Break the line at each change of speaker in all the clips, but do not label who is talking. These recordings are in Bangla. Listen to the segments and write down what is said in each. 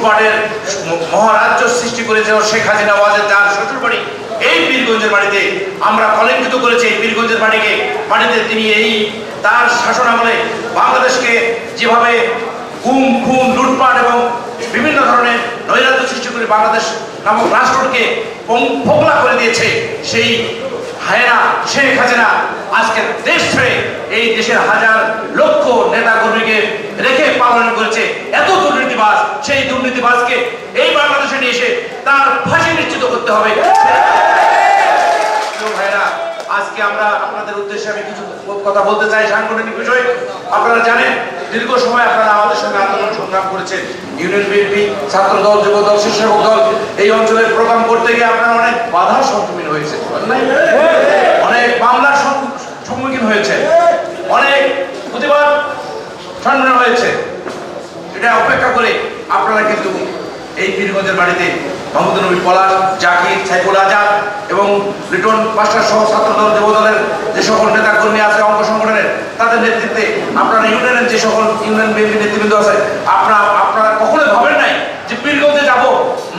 লুটপাটের মহারাজ্য সৃষ্টি করেছিল শেখ হাসিনা ওয়াজেদ তার শ্বশুর বাড়ি। এই পীরগঞ্জের বাড়িতে আমরা কলঙ্কিত করেছি এই পীরগঞ্জের বাড়িকে। বাড়িতে তিনি এই তার শাসন আমলে বাংলাদেশকে যেভাবে গুম, খুন, লুটপাট এবং বিভিন্ন ধরনের নৈরাজ্য সৃষ্টি করে বাংলাদেশ নামক রাষ্ট্রকে ফোকলা করে দিয়েছে, সেই হায়রা শেখ হাসিনা আজকে দেশ ছেড়ে এই দেশের হাজার লক্ষ নেতা কর্মীকে রেখে পালন করেছে। এত দুর্নীতিবাজ, সেই দুর্নীতিবাজকে এই বাংলাদেশে নিয়ে এসে তার ফাঁসি নিশ্চিত করতে হবে। আজকে আমরা আপনাদের উদ্দেশ্যে আমি কিছু কথা বলতে চাই, সাংগঠনিক বিষয়। আপনারা জানেন, দীর্ঘ সময় আপনারা আমাদের সঙ্গে আন্দোলন সংগ্রাম করেছেন। ইউনিয়ন বিএনপি, ছাত্র দল, যুব দল, স্বেচ্ছাসেবক দল, এই অঞ্চলের প্রোগ্রাম করতে গিয়ে আপনারা অনেক বাধার সম্মুখীন হয়েছে অনেক মামলার সম্মুখীন হয়েছে অনেক প্রতিবাদ সম্মুখীন হয়েছে। এটা অপেক্ষা করে আপনারা কিন্তু এই পীরগঞ্জের বাড়িতে মোহাম্মদ নবী পলাশ, জাকির, সাইফুল আজাদ এবং লিটন মাস্টার সহ ছাত্রদল, যুবদলের যে সকল নেতা কর্মী আছে, অঙ্গ সংগঠনের, তাদের নেতৃত্বে আপনারা ইউনিয়নের যে সকল ইউনিয়ন বিএনপি নেতৃবৃন্দ আছে, আপনারা আপনারা কখনোই ভাবেন নাই যে পীরগঞ্জে যাব,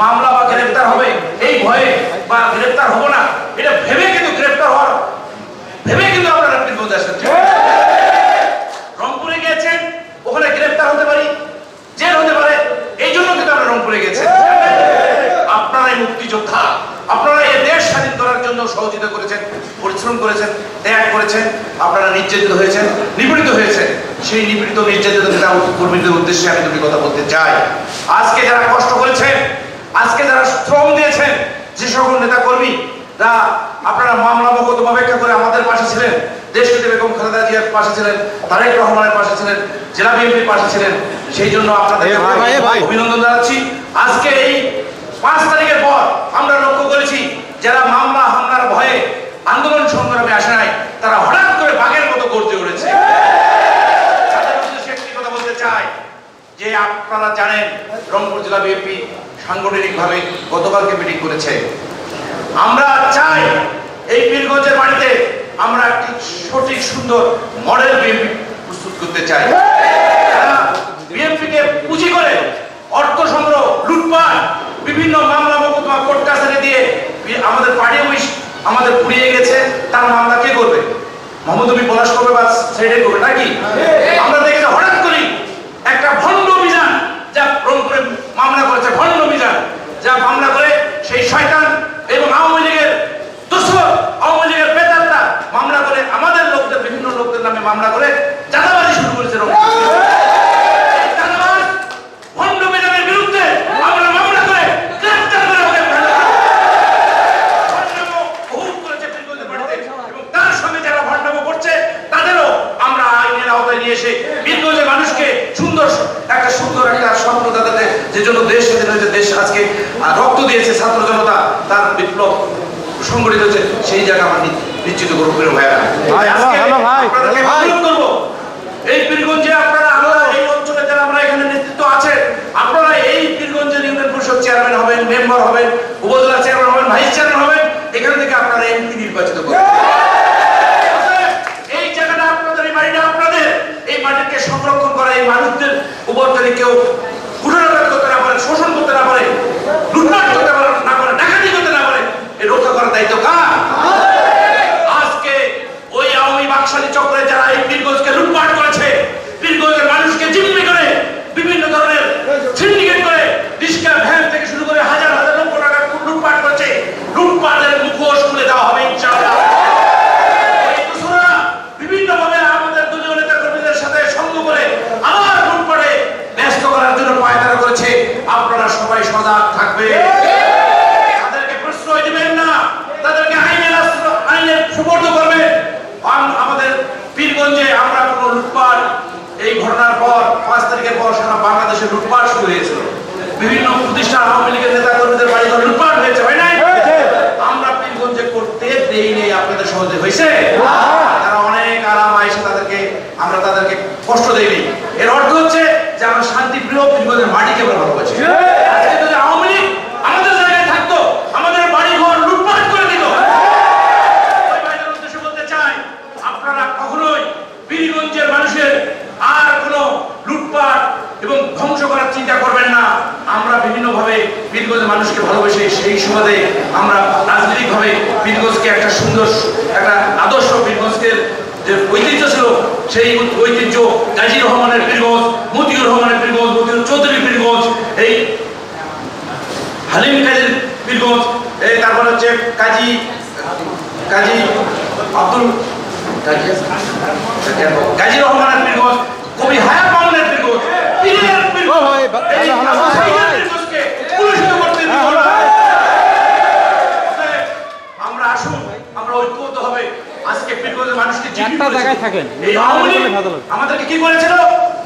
মামলা বা গ্রেফতার হবে, এই ভয়ে বা গ্রেফতার হব না এটা ভেবে কিন্তু গ্রেফতার হওয়ার ভেবে কিন্তু আপনারা পীরগঞ্জে আসেন ঠিক আছে? রংপুরে গিয়েছেন ওখানে গ্রেফতার হতে পারি জেল হতে পারে এই জন্য কিন্তু আমরা রংপুরে গেছেন আপনারাই মুক্তিযোদ্ধা আপনারা এই দেশ স্বাধীন করার জন্য সহযোগিতা করেছেন পরিশ্রম করেছেন ত্যাগ করেছেন আপনারা নির্যাতিত হয়েছেন নিপীড়িত হয়েছেন। সেই নিপীড়িত নির্যাতিত কর্মীদের উদ্দেশ্যে আমি দুটি কথা বলতে চাই। আজকে যারা কষ্ট করেছেন আজকে যারা শ্রম দিয়েছেন যে সকল নেতা কর্মী রা আপনারা মামলা মোকদ্দমা অপেক্ষা করে আমাদের পাশে ছিলেন দেশনেত্রী বেগম খালেদা জিয়ার পাশে ছিলেন তারেক রহমানের পাশে ছিলেন জেলা বিএনপির পাশে ছিলেন সেই জন্য আপনাদের অভিনন্দন জানাচ্ছি। আজকে এই পাঁচ তারিখের পর আমরা লক্ষ্য করেছি যারা মামলা আন্দোলন সংগ্রামে আসে নাই, তারা হঠাৎ করে বাঘের মতো গর্জে উঠেছে। কথা বলতে চাই যে আপনারা জানেন, রংপুর জেলা বিএনপি সাংগঠনিকভাবে গতকালকে মিটিং করেছে। আমরা চাই এই পীরগঞ্জের বাড়িতে আমরা একটি সঠিক, সুন্দর মডেল বিএনপি প্রস্তুত করতে চাই। বিএনপিকে পুঁজি করে অর্থ সংগ্রহ, লুটপাট, বিভিন্ন মামলা, মোকদ্দমা, কোর্ট কাছারি দিয়ে আমাদের পার্টি অফিস আমাদের পুড়িয়ে গেছে, তার মামলা কে করবে? মোহাম্মদ নবী পলাশ করবে বা ছেড়ে করবে, নাকি আমরা দেখেছি হঠাৎ করেই একটা ভণ্ড অভিযান যা রংপুরে মামলা করেছে ভণ্ড অভিযান যা মামলা করে সেই শয়তান এবং আওয়ামী লীগের দুশ্মন আওয়ামী লীগের বেতাররা মামলা করে আমাদের লোকদের বিভিন্ন লোকদের নামে মামলা করে চাঁদাবাজি শুরু করেছে রংপুরে। এই চাঁদাবাজ ভণ্ড অভিযানের বিরুদ্ধে আমরা মামলা করে গ্রেফতার করে ওকে ভণ্ডামো বহুত করেছে পীরগঞ্জের বাড়িতে এবং তার সঙ্গে যারা ভণ্ডামো করছে তাদেরও আমরা আইনের আওতায় নিয়ে এসে বীরগঞ্জের মানুষকে সুন্দর একটা সুন্দর একটা স্বপ্ন তাদের যে জন্য দেশ স্বাধীন হয়েছে দেশ আজকে আহ, রক্ত দিয়েছে ছাত্র জনতা তার বিপ্লব সংগঠিত হয়েছে সেই জায়গা আমরা নি- নিশ্চিত করব প্রিয় ভাইয়া
ভাই, হ্যালো,
আজকে
হ্যালো ভাই,
আপনাদেরকে
ভাই।
অনুরোধ করব এই পীরগঞ্জে আপনারা আমরা এই অঞ্চলে যারা আমরা এখানে নেতৃত্ব আছে আপনারা এই পীরগঞ্জের ইউনিয়ন পরিষদ চেয়ারম্যান হবেন মেম্বার হবেন উপজেলা চেয়ারম্যান হবেন ভাইস চেয়ারম্যান হবেন এখান থেকে আপনারা এমপি নির্বাচিত করবেন এই জায়গাটা আপনাদের এই বাড়িটা আপনাদের এই মাটিকে সংরক্ষণ করা এই মানুষদের উপর যদি কেউ কুটনাঘাত করতে না পারে শোষণ করতে না পারে লুটপাট করতে পারে না পারে ডাকাতি করতে না পারে এই রক্ষা করার দায়িত্ব কার আজকে ওই আওয়ামী বাকশালী চক্রে যারা এই পীরগঞ্জকে লুটপাট করেছে পীরগঞ্জের মানুষকে জিম্মি করে বিভিন্ন ধরনের সিন্ডিকেট করে রিক্সা ভ্যান থেকে শুরু করে হাজার হাজার লক্ষ টাকা লুটপাট করেছে লুটপাটের মুখোশ খুলে দেওয়া হবে ইনশাআল্লাহ এই দোসরা বিভিন্নভাবে আমাদের দলীয় নেতা কর্মীদের সাথে সঙ্গ করে আবার লুটপাটে ব্যস্ত করার জন্য পায়তারা করেছে আপনারা সবাই সজাগ থাকবে তাদেরকে প্রশ্রয় দিবেন না। তাদেরকে আইনের আইনের করবেন। আমাদের পীরগঞ্জে আমরা কোনো লুটপাট এই ঘটনার পর পাঁচ তারিখের পর সারা বাংলাদেশে লুটপাট শুরু হয়েছিল। বিভিন্ন প্রতিষ্ঠান আওয়ামী লীগের নেতা কর্মীদের বাড়ি ঘর লুটপাট হয়েছে হয় নাই? আমরা পীরগঞ্জে করতে দেই নেই আপনাদের সহজে হয়েছে? তারা অনেক আরাম আইসে তাদেরকে আমরা তাদেরকে কষ্ট দেইনি এর অর্থ হচ্ছে যে আমরা শান্তি প্রিয় পীরগঞ্জের মাটিকে আমরা ভালোবাসি আজকে যদি আওয়ামী লীগ আমাদের জায়গায় থাকতো আমাদের বাড়ি ঘর লুটপাট করে দিত ওই ভাইদের উদ্দেশ্যে বলতে চাই আপনারা কখনোই বীরগঞ্জের মানুষের আর কোনো লুটপাট এবং ধ্বংস করার চিন্তা করবেন না। আমরা মানুষকে ভালোবেসে সেই সুবাদে আমরা রাজনৈতিকভাবে বীরগঞ্জকে একটা সুন্দর, একটা আদর্শ বীরগঞ্জকে যে ঐতিহ্য ছিল, সেই ঐতিহ্য গাজী রহমানের বীরগঞ্জ মতিউর রহমানের বীরগঞ্জ মতিউর চৌধুরী বীরগঞ্জ এই হালিম কাজীর বীরগঞ্জ এই তারপর হচ্ছে কাজী কাজী আব্দুল কাজী রহমানের বীরগঞ্জ কবি হায়াত বীরগঞ্জ
একটা জায়গায় থাকেন।
আমাদেরকে কি করেছিল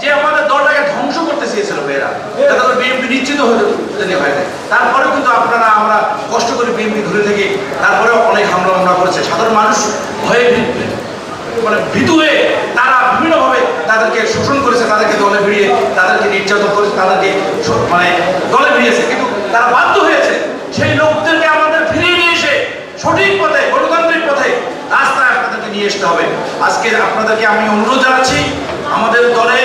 যে আমাদের দলটাকে ধ্বংস করতে চেয়েছিল এরা যাতে করে বিএনপি নিশ্চিত হয়ে যেতে পারে তারপরে কিন্তু আপনারা আমরা কষ্ট করে বিএনপি ধরে থেকে তারপরে অনেক হামলা হামলা করেছে সাধারণ মানুষ ভয়ে ভী- মানে ভীতু হয়ে তারা বিভিন্নভাবে তাদেরকে শোষণ করেছে তাদেরকে দলে ভিড়িয়ে তাদেরকে নির্যাতন করেছে তাদেরকে স- মানে দলে ভিড়িয়েছে কিন্তু তারা বাধ্য হয়েছে সেই লোকদেরকে আমাদের ফিরিয়ে নিয়ে এসে সঠিক পথে গণতান্ত্রিক পথে রাস্তায় আপনাদেরকে নিয়ে আসতে হবে। আজকে আপনাদেরকে আমি অনুরোধ জানাচ্ছি, আমাদের দলে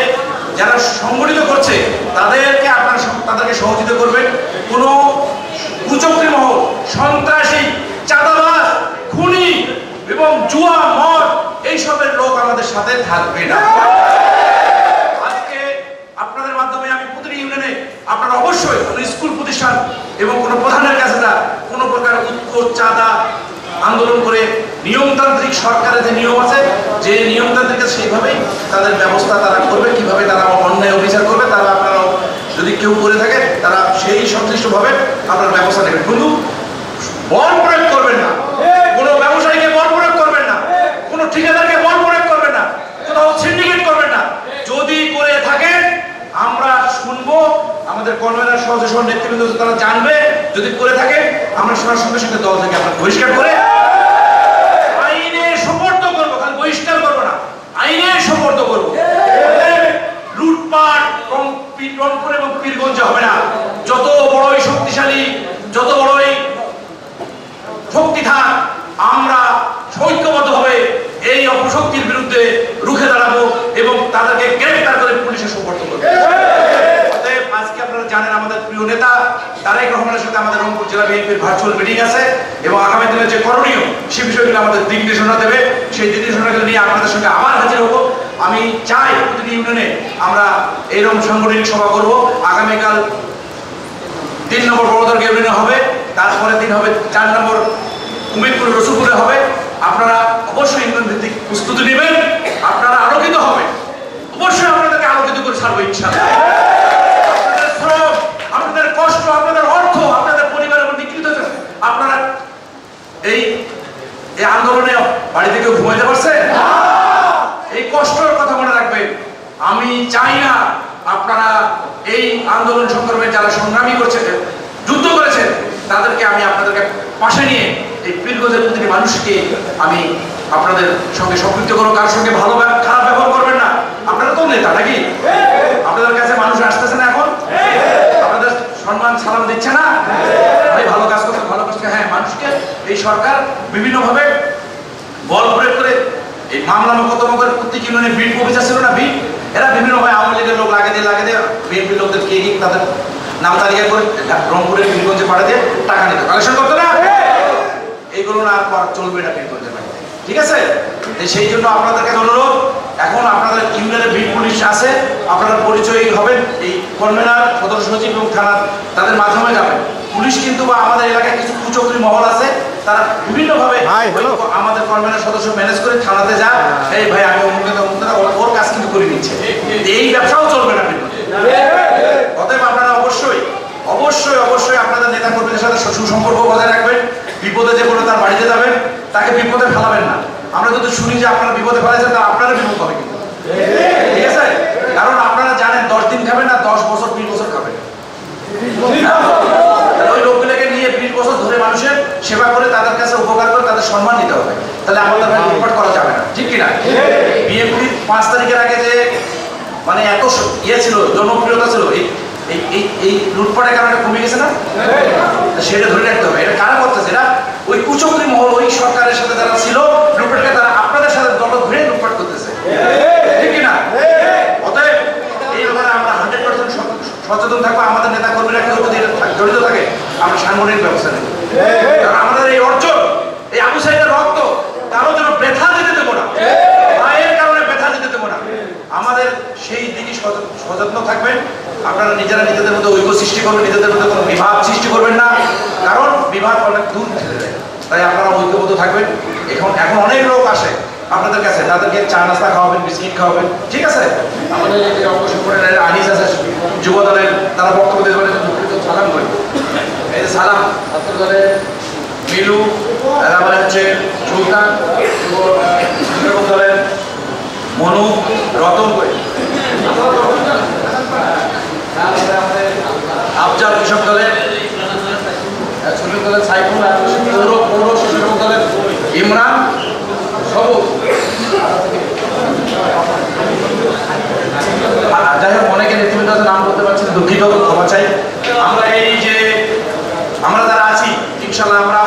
যারা সংগঠিত করছে, তাদেরকে আপনারা তাদেরকে সহযোগিতা করবেন। কোনো কুচক্রী মহল সন্ত্রাসী, চাঁদাবাজ, খুনি এবং জুয়া, মদ, এইসবের লোক আমাদের সাথে থাকবে না। আজকে আপনাদের মাধ্যমে আমি প্রতিটি ইউনিয়নে আপনারা অবশ্যই কোনো স্কুল প্রতিষ্ঠান এবং কোনো প্রধানের কাছে না কোনো প্রকার উৎকোচ, চাঁদা আন্দোলন করে নিয়মতান্ত্রিক সরকারের যে নিয়ম আছে, যে নিয়মতান্ত্রিক সেইভাবেই তাদের ব্যবস্থা তারা করবে, কীভাবে তারা অন্যায় অবিচার করবে, তারা আপনারাও যদি কেউ করে থাকে, তারা সেই সংশ্লিষ্টভাবে আপনার ব্যবস্থা নেবেন। কিন্তু বল প্রয়োগ করবেন না। কোনো ব্যবসায়ীকে বল প্রয়োগ করবেন না। কোনো ঠিকাদারকে বল প্রয়োগ করবেন না। কোথাও সিন্ডিকেট করবেন না। যদি করে থাকেন, আমরা শুনব, আমাদের কনভেনার সহযোগ নেতৃবৃন্দ তারা জানবে। যদি করে থাকে আমরা শোনার সঙ্গে সঙ্গে দল থেকে আমরা বহিষ্কার করে আইনে সমর্থ করব খালি বহিষ্কার করব না আইনে সমর্থ করব লুটপাট রং- পি- রংপুর এবং পীরগঞ্জে হবে না। যত বড়ই শক্তিশালী, যত বড়ই শক্তি থাক আমরা ঐক্যবদ্ধভাবে এই অপশক্তির বিরুদ্ধে রুখে দাঁড়াবো এবং তাদেরকে গ্রেফতার করে পুলিশে সুপর্দ করব। আজকে আপনারা জানেন আমাদের প্রিয় নেতা, তারেক রহমানের সাথে আমাদের রংপুর জেলা বিএনপির ভার্চুয়াল মিটিং আছে এবং আগামী দিনে যে করণীয়, সে বিষয়গুলো আমাদের দিক নির্দেশনা দেবে সেই দিক নির্দেশনাগুলো নিয়ে আপনাদের সঙ্গে আবার হাজির হব আমি চাই প্রতিটি ইউনিয়নে আমরা এইরকম সাংগঠনিক সভা করব। আগামীকাল তিন নম্বর বড়দর ইউনিয়নে হবে তারপরে দিন হবে চার নম্বর কুমিরপুর রসুলপুরে হবে। আপনারা অবশ্যই ইউনিয়ন ভিত্তিক প্রস্তুতি নেবেন, আপনারা আলোকিত হবে। অবশ্যই আপনাদেরকে আলোকিত করে ছাড়বো ইনশাআল্লাহ। আপনাদের আপনাদের কষ্ট, আপনাদের অর্থ, আপনাদের পরিবারের নিকৃত আপনারা এই এই আন্দোলনে বাড়ি থেকে ঘুমাইতে পারছে এই কষ্টের কথা মনে রাখবেন। আমি চাই না আপনারা এই আন্দোলন সংগ্রামে যারা সংগ্রামী করছেন, যুদ্ধ করেছেন, তাদেরকে আমি আপনাদেরকে পাশে নিয়ে এই পীরগঞ্জের প্রতিটি মানুষকে আমি আপনাদের সঙ্গে সম্পৃক্ত করব। কারোর সঙ্গে ভালো খারাপ ব্যবহার করবেন না। আপনারা তো নেতা নাকি? আপনাদের কাছে মানুষ আসতেছে না এখন? আপনাদের সম্মান, সালাম দিচ্ছে না? ভালো কাজ করতে, ভালো কাজ হ্যাঁ মানুষকে এই সরকার বিভিন্নভাবে বল প্রয়োগ করে এই মামলা মোকদ্দমা করে প্রত্যেক ইউনিয়নে বিট অফিসার ছিল না বিট? এরা বিভিন্ন ভাবে আওয়ামী লীগের লোক লাগে দিয়ে লাগে দিয়ে বিএনপি লোকদের কে কি তাদের নাম তালিকা করে রংপুরের বীরগঞ্জে পাঠিয়ে দিয়ে টাকা নিত। কালেকশন করতো না? এইগুলো না আর চলবে না বীরগঞ্জের বাড়িতে ঠিক আছে? সেই জন্য আপনাদের কাছে অনুরোধ, এখন আপনাদের ইউনিয়নে বিট পুলিশ আছে, আপনারা পরিচয় হবেন। এই কনভেনার, সদস্য সচিব এবং থানা তাদের মাধ্যমে যাবেন। পুলিশ কিন্তু বা আমাদের এলাকায় কিছু কুচক্রি মহল আছে তারা বিভিন্নভাবে
hello.
ওই আমাদের কনভেনার সদস্য ম্যানেজ করে থানাতে যা। এই ভাই আমি অমুক অমুক ওর কাজ কিন্তু করে নিচ্ছে। এই ব্যবসাও চলবে না অতএব আপনারা অবশ্যই অবশ্যই অবশ্যই আপনাদের নেতা কর্মীদের সাথে সুসম্পর্ক বজায় রাখবেন। বিপদে যে কোনো তার বাড়িতে যাবেন তাকে বিপদে ফেলাবেন না। আমরা যদি শুনি যে আপনারা বিপদে ফেলাইছেন তা আপনারা বিপদ হবে কিন্তু। ঠিক আছে? কারণ আপনারা জানেন দশ দিন খাবেন না দশ বছর বিশ বছর খাবেন তাহলে ওই লোকগুলোকে নিয়ে বিশ বছর ধরে মানুষের সেবা করে তাদের কাছে উপকার করে তাদের সম্মান দিতে হবে তাহলে আমাদের ভাই লুটপাট করা যাবে না ঠিক কিনা বিএনপি পাঁচ তারিখের আগে যে মানে এত ইয়ে ছিল, জনপ্রিয়তা ছিল, এই এই লুটপাটের কারণে কমে গেছে না? সেটা ধরে রাখতে হবে। এটা কারা করতেছে? এটা ওই কুচক্রি মহল, ওই সরকারের সাথে যারা ছিল লুটপাটকে, তারা আপনাদের সাথে দল ধরে লুটপাট করতেছে। ঠিক কিনা? অতএব আমরা সচেতন থাকব। আমাদের নেতা কর্মীরা কেউ যদি জড়িত থাকে, আমরা থাকবেন আপনারা নিজেরা নিজেদের মধ্যে ঐক্য সৃষ্টি করবেন, নিজেদের মধ্যে কোনো বিভাগ সৃষ্টি করবেন না। কারণ বিভাগ অনেক দূর ঠেলে দেয় তাই আপনারা ঐক্যবদ্ধ থাকবেন। এখন এখন অনেক লোক আসে আপনাদের কাছে, তাদেরকে চা নাস্তা খাওয়াবেন, বিস্কিট খাওয়াবেন। ঠিক আছে? আমাদের যে আনিস আছে, যুব দলের, তারা বক্তব্য দুঃখিত সালাম করি। এই যে সালাম, ছাত্র দলের মিলু তারপরে হচ্ছে সুলতান দলের মনু, রতন ইমরান সবুজ যাই হোক নাম বলতে পারছেন দুঃখিত চাই। আমরা এই যে, আমরা যারা আছি, ইনশাল্লাহ আমরা